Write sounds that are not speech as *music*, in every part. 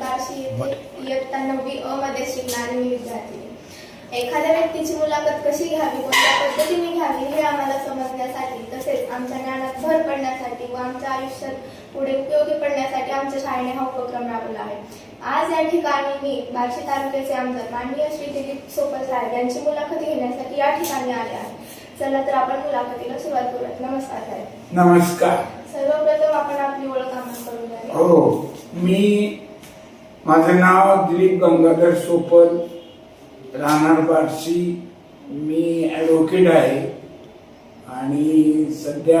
बार्शी येथे इयत्ता नववी अ मध्ये शिकणारी मी विद्यार्थी. एखाद्या व्यक्तीची मुलाखत कशी घ्यावी कोणत्या पद्धतीने घ्यावी हे आम्हाला समजण्यासाठी तसेच आमच्या ज्ञानात भर पडण्यासाठी व आमच्या आयुष्यात पुढे उपयोगी पडण्यासाठी आमच्या शाळेने हा उपक्रम राबवला आहे. आज या ठिकाणी मी बार्शी तालुक्याचे आमदार माननीय श्री दिलीप सोपल साहेब यांची मुलाखत घेण्यासाठी या ठिकाणी आले आहे. चला तर आपण मुलाखतीला सुरुवात करूयात. नमस्कार साहेब. नमस्कार. सर्वप्रथम आपण आपली ओळख आम्हाला करून द्यावी हो मी माझं नाव दिलीप गंगाधर सोपल राहणार बार्शी. मी ॲडव्होकेट आहे. आणि सध्या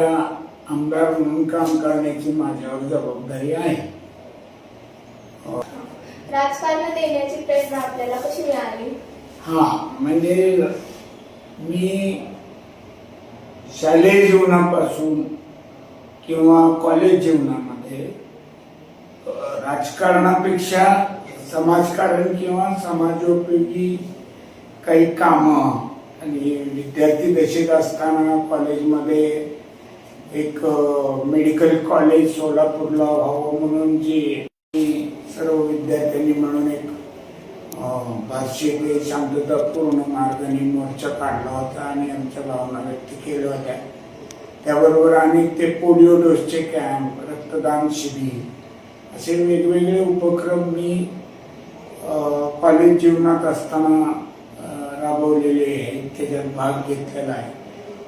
आमदार म्हणून काम करण्याची माझ्यावर जबाबदारी आहे. राजकारणात येण्याची प्रेरणा आपल्याला कशी मिळाली? हा म्हणजे मी शालेय जीवनापासून किंवा कॉलेज जीवनामध्ये राजकारणापेक्षा समाजकारण किंवा समाजोपयोगी काही कामं आणि विद्यार्थी दशेत असताना कॉलेजमध्ये एक मेडिकल कॉलेज सोलापूरला व्हावं म्हणून जे सर्व विद्यार्थ्यांनी म्हणून एक अं, ते शांततापूर्ण मार्गाने मोर्चा काढला होता आणि आमच्या भावना व्यक्त केल्या होत्या. त्याबरोबर अनेक ते पोलिओ डोसचे कॅम्प रक्तदान शिबिर असे वेगवेगळे उपक्रम मी कॉलेज जीवनात असताना राबवलेले आहेत त्याच्यात भाग घेतलेला आहे.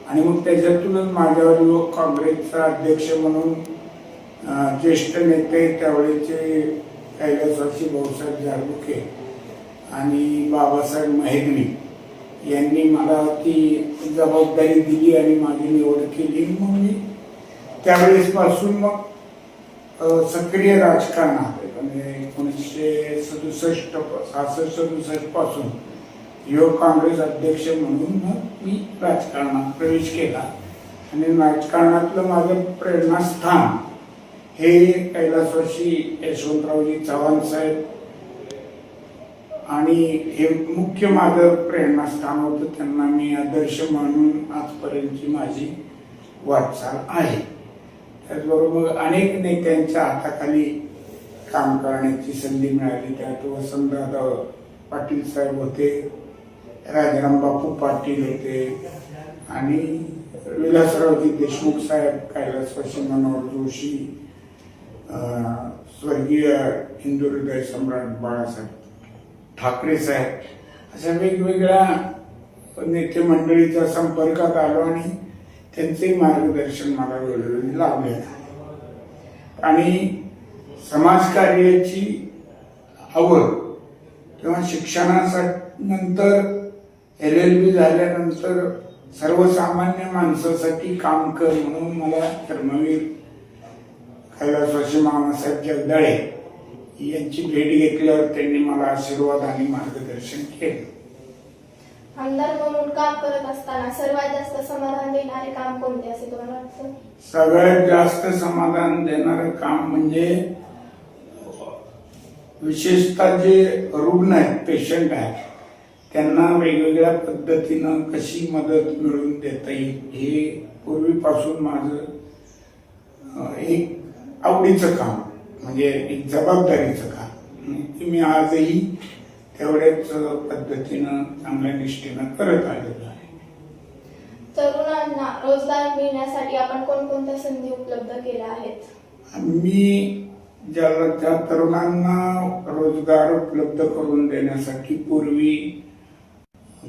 आणि मग त्याच्यातूनच माझ्यावर युवक काँग्रेसचा अध्यक्ष म्हणून ज्येष्ठ नेते त्यावेळेचे कैलासवासी भाऊसाहेब जारबुके आणि बाबासाहेब महेदवी यांनी मला ती जबाबदारी दिली आणि माझी निवड केली. मग मी त्यावेळेसपासून मग सक्रिय राजकारणात म्हणजे एकोणीसशे सदुसष्ट सहासष्ट सदुसष्टपासून युवक काँग्रेस अध्यक्ष म्हणून मग मी राजकारणात प्रवेश केला. आणि राजकारणातलं माझं प्रेरणास्थान हे कैलासवाशी यशवंतरावजी चव्हाण साहेब आणि हे मुख्य माझं प्रेरणास्थान होतं त्यांना मी आदर्श म्हणून आजपर्यंतची माझी वाटचाल आहे. त्याचबरोबर अनेक नेत्यांच्या हाताखाली काम करण्याची संधी मिळाली. त्यात वसंतदादा पाटील साहेब होते राजाराम बापू पाटील होते आणि विलासरावजी देशमुख साहेब कैलासवासी मनोहर जोशी स्वर्गीय हिंदू हृदय सम्राट बाळासाहेब ठाकरे साहेब. अशा वेगवेगळ्या नेते मंडळीच्या संपर्कात आलो आणि त्यांचे मार्गदर्शन मला वेळोवेळी लाभले आणि समाजकार्याची आवड किंवा शिक्षणासाठी नंतर एल एल बी झाल्यानंतर सर्वसामान्य माणसासाठी काम कर म्हणून मला धर्मवीर कैलासवासी मामासाहेब जगदाळे यांची भेट घेतल्यावर त्यांनी मला आशीर्वाद आणि मार्गदर्शन केलं. आमदार म्हणून काम करत असताना सर्वात जास्त समाधान देणारे काम कोणते असे तुम्हाला वाटतं? सगळ्यात जास्त समाधान देणारं काम म्हणजे विशेषतः जे रुग्ण आहेत पेशंट आहेत त्यांना वेगवेगळ्या पद्धतीनं कशी मदत मिळवून देता येईल हे पूर्वीपासून माझं एक आवडीचं काम म्हणजे एक जबाबदारीचं काम. ते मी आजही तेवढ्याच पद्धतीनं चांगल्या निष्ठेनं करत आलेलो आहे. तरुणांना रोजगार मिळण्यासाठी आपण कोणकोणत्या संधी उपलब्ध केल्या आहेत? मी ज्याला त्या तरुणांना रोजगार उपलब्ध करून देण्यासाठी पूर्वी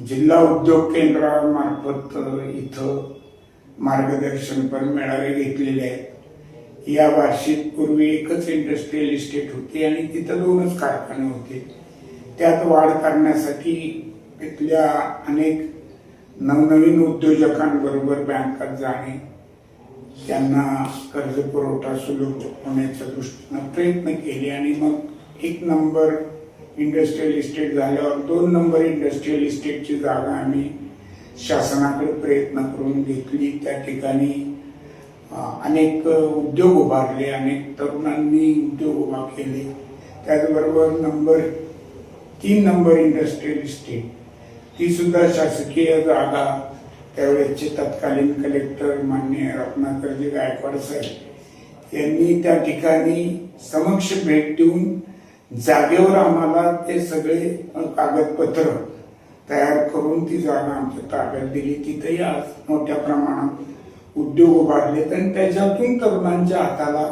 जिल्हा उद्योग केंद्रामार्फत इथं मार्गदर्शनपर मेळावे घेतलेले आहेत. या वार्षिक पूर्वी एकच इंडस्ट्रियल इस्टेट होती आणि तिथं दोनच कारखाने होते. त्यात वाढ करण्यासाठी तिथल्या अनेक नवनवीन उद्योजकांबरोबर बँकात जाणे त्यांना कर्ज पुरवठा सुलभ होण्याच्या दृष्टीनं प्रयत्न केले. आणि मग एक नंबर इंडस्ट्रियल इस्टेट झाल्यावर दोन नंबर इंडस्ट्रियल इस्टेटची जागा आम्ही शासनाकडे प्रयत्न करून घेतली. त्या ठिकाणी अनेक उद्योग उभारले अनेक तरुणांनी उद्योग उभा केले. त्याचबरोबर नंबर तीन नंबर इंडस्ट्रियल इस्टेट ती सुद्धा शासकीय जागा. त्यावेळेसचे तत्कालीन कलेक्टर मान्य रत्नाकरजी गायकवाड साहेब यांनी त्या ठिकाणी समक्ष भेट देऊन जागेवर आम्हाला ते सगळे कागदपत्र तयार करून ती जागा आमच्या ताब्यात दिली. तिथेही आज मोठ्या प्रमाणात उद्योग उभारलेत आणि त्याच्यातून तरुणांच्या हाताला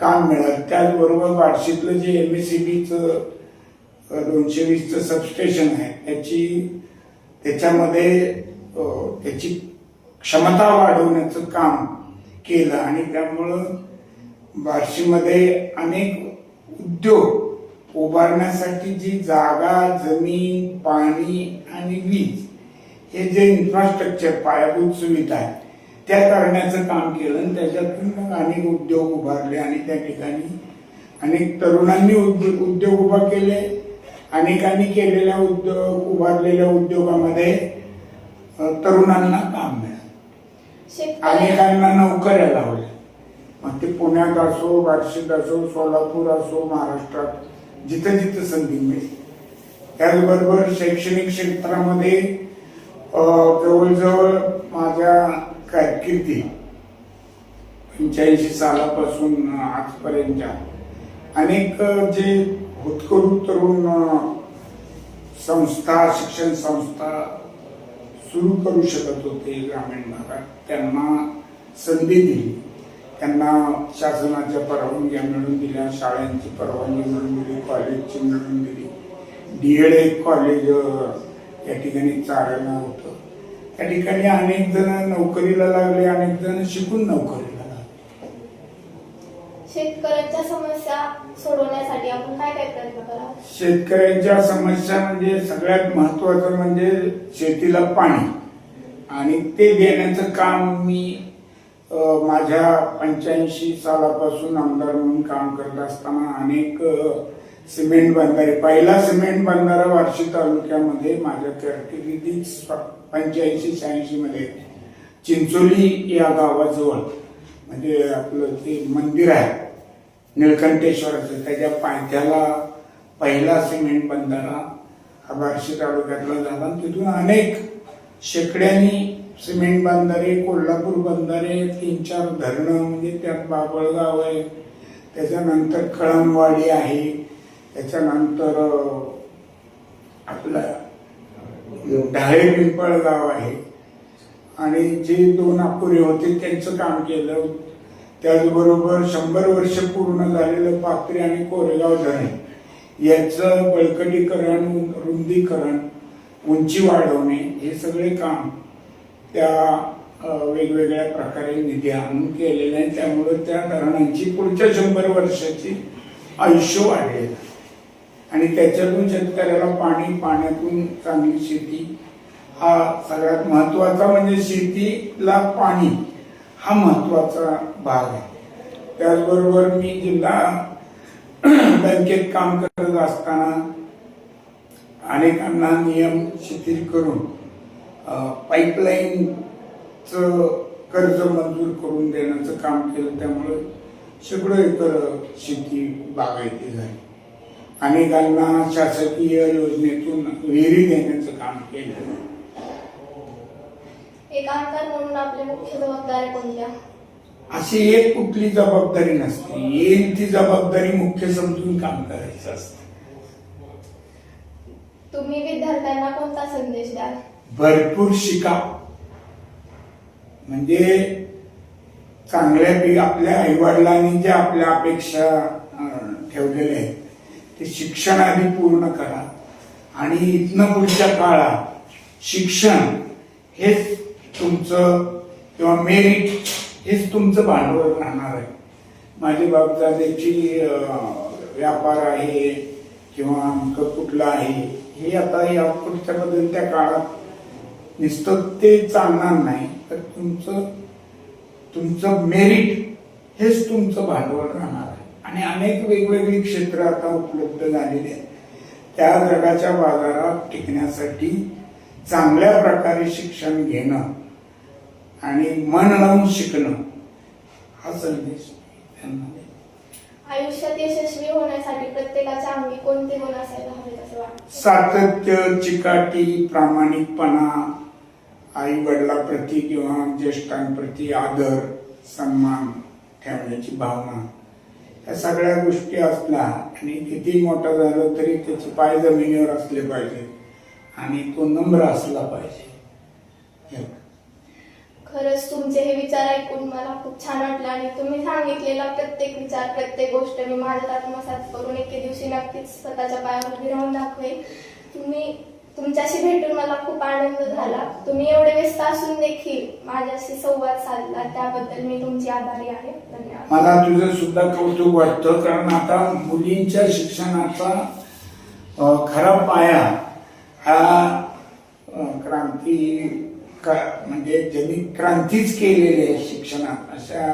काम मिळालं. त्याचबरोबर वार्षिकलं जे एम एस सी बीचं दोनशे वीसचं सबस्टेशन आहे. त्याची त्याच्यामध्ये त्याची क्षमता वाढवण्याचं काम केलं आणि त्यामुळं बार्शीमध्ये अनेक उद्योग उभारण्यासाठी जी जागा जमीन पाणी आणि वीज हे जे इन्फ्रास्ट्रक्चर पायाभूत सुविधा आहे त्या करण्याचं काम केलं आणि त्याच्यातून मग अनेक उद्योग उभारले आणि त्या ठिकाणी अनेक तरुणांनी उद्योग उद्योग उभा केले. अनेकांनी केलेल्या उद्योग उभारलेल्या उद्योगामध्ये तरुणांना काम मिळालं. अनेकांना नोकऱ्या लावल्या. मग ते पुण्यात असो बार्शीत असो सोलापूर असो महाराष्ट्रात जिथं जिथं संधी मिळेल. त्याचबरोबर शैक्षणिक क्षेत्रामध्ये जवळजवळ माझ्या कारकिर्दी पंच्याऐंशी सालापासून आजपर्यंतच्या अनेक जे होतकरू तरुण संस्था शिक्षण संस्था सुरू करू शकत होते ग्रामीण भागात. त्यांना संधी दिली. त्यांना शासनाच्या परवानग्या मिळवून दिल्या शाळांची परवानगी मिळवून दिली कॉलेजची मिळवून दिली. डी एड एक कॉलेज या ठिकाणी चालणं होतं. त्या ठिकाणी अनेक जण नोकरीला लागले अनेक जण शिकून नोकरी शेतकऱ्यांच्या समस्या सोडवण्यासाठी आपण काय काय प्रयत्न करा शेतकऱ्यांच्या समस्या म्हणजे सगळ्यात महत्वाचं म्हणजे शेतीला पाणी. आणि ते देण्याचं काम मी माझ्या पंच्याऐंशी सालापासून आमदार म्हणून काम करत असताना अनेक सिमेंट बंधारे पहिला सिमेंट बंधारा वार्षिक तालुक्यामध्ये माझ्या कारकिर्दीत पंच्याऐंशी शहाऐंशी मध्ये चिंचोली या गावाजवळ. म्हणजे आपलं ते मंदिर आहे निळकंठेश्वराचं. त्याच्या पायथ्याला पहिला सिमेंट बंधारा हा बार्शी तालुक्यातला झाला. तिथून अनेक शेकड्यांनी सिमेंट बंधारे कोल्हापूर बंधारे तीन चार धरणं म्हणजे त्यात बाबळगाव आहे. त्याच्यानंतर कळमवाडी आहे. त्याच्यानंतर आपलं ढाळे पिंपळगाव आहे. आणि जे दोन अपुरे होते त्यांचं काम केलं. त्याचबरोबर शंभर वर्ष पूर्ण झालेलं पात्री आणि कोरेगाव धरण याचं बळकटीकरण रुंदीकरण उंची वाढवणे हे सगळे काम त्या वेगवेगळ्या प्रकारे निधी आणून केलेले आहे. त्यामुळे त्या धरणांची पुढच्या शंभर वर्षाची आयुष्य वाढेल. आणि त्याच्यातून शेतकऱ्याला पाणी पाण्यातून चांगली शेती हा सगळ्यात महत्त्वाचा म्हणजे शेतीला पाणी हा महत्त्वाचा भाग आहे. त्याचबरोबर मी जिल्हा *clears throat* बँकेत काम करत असताना अनेकांना नियम शिथिल करून पाईपलाईनचं कर्ज मंजूर करून देण्याचं काम केलं. त्यामुळे सगळं एकर शेती बागायती झाली. अनेकांना शासकीय योजनेतून विहिरी देण्याचं काम केलं. एक आमदार म्हणून आपल्या मुख्य जबाबदाऱ्या कोणत्या? अशी एक कुठली जबाबदारी नसते. येईल ती जबाबदारी मुख्य समजून काम करायचं असतं. तुम्ही विद्यार्थ्यांना कोणता संदेश द्याल? भरपूर शिका. म्हणजे चांगल्यापैकी आपल्या आईवडिलांनी ज्या आपल्या अपेक्षा ठेवलेल्या आहेत ते शिक्षण आधी पूर्ण करा. आणि इथनं पुढच्या काळात शिक्षण हेच तुमचं किंवा मेरिट हेच तुमचं भांडवल राहणार आहे. माझे बापदाद्याची व्यापार आहे किंवा आमचं कुठलं आहे हे आता या पुढच्या त्या काळात नुसतं ते चालणार नाही तर तुमचं तुमचं मेरिट हेच तुमचं भांडवल राहणार आहे. आणि अनेक वेगवेगळी क्षेत्र आता उपलब्ध झालेली आहेत. त्या जगाच्या बाजारात टिकण्यासाठी चांगल्या प्रकारे शिक्षण घेणं आणि मन लावून शिकणं हा संदेश. आयुष्यात यशस्वी होण्यासाठी प्रत्येकाच्या अंगी कोणते गुण असायला हवेत असं वाटतं सातत्य चिकाटी प्रामाणिकपणा आई वडिलाप्रती किंवा ज्येष्ठांप्रती आदर सन्मान ठेवण्याची भावना या सगळ्या गोष्टी असल्या आणि किती मोठं झालं तरी त्याचे पाय जमिनीवर असले पाहिजे आणि तो नम्र असला पाहिजे. खरंच तुमचे हे विचार ऐकून मला खूप छान वाटलं आणि तुम्ही सांगितलेला प्रत्येक विचार प्रत्येक गोष्ट मी माझ्यात आत्मसात करून एके दिवशी नक्कीच स्वतःच्या पायावर उभी राहून दाखवेल तुम्ही तुमच्याशी भेटून मला खूप आनंद झाला. तुम्ही एवढे व्यस्त असून देखील माझ्याशी संवाद साधला त्याबद्दल मी तुमची आभारी आहे. धन्यवाद. मला तुझं सुद्धा कौतुक वाटतं कारण आता मुलींच्या शिक्षणाचा खरा पाया हा क्रांती म्हणजे ज्यांनी क्रांतीच केलेली आहे शिक्षणात अशा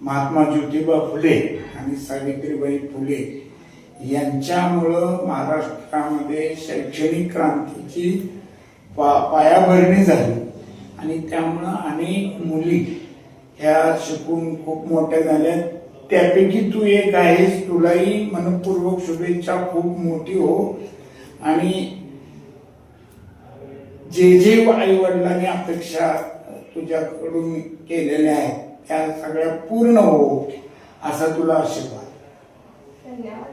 महात्मा ज्योतिबा फुले आणि सावित्रीबाई फुले यांच्यामुळं महाराष्ट्रामध्ये शैक्षणिक क्रांतीची पा पायाभरणी झाली. आणि त्यामुळं अनेक मुली ह्या शिकून खूप मोठ्या झाल्या. त्यापैकी तू एक आहेस तुलाही मनपूर्वक शुभेच्छा खूप मोठी हो. आणि जे जे आई वडिलांनी अपेक्षा तुझ्याकडून केलेल्या आहेत त्या सगळ्या पूर्ण हो असा तुला आशीर्वाद. धन्यवाद.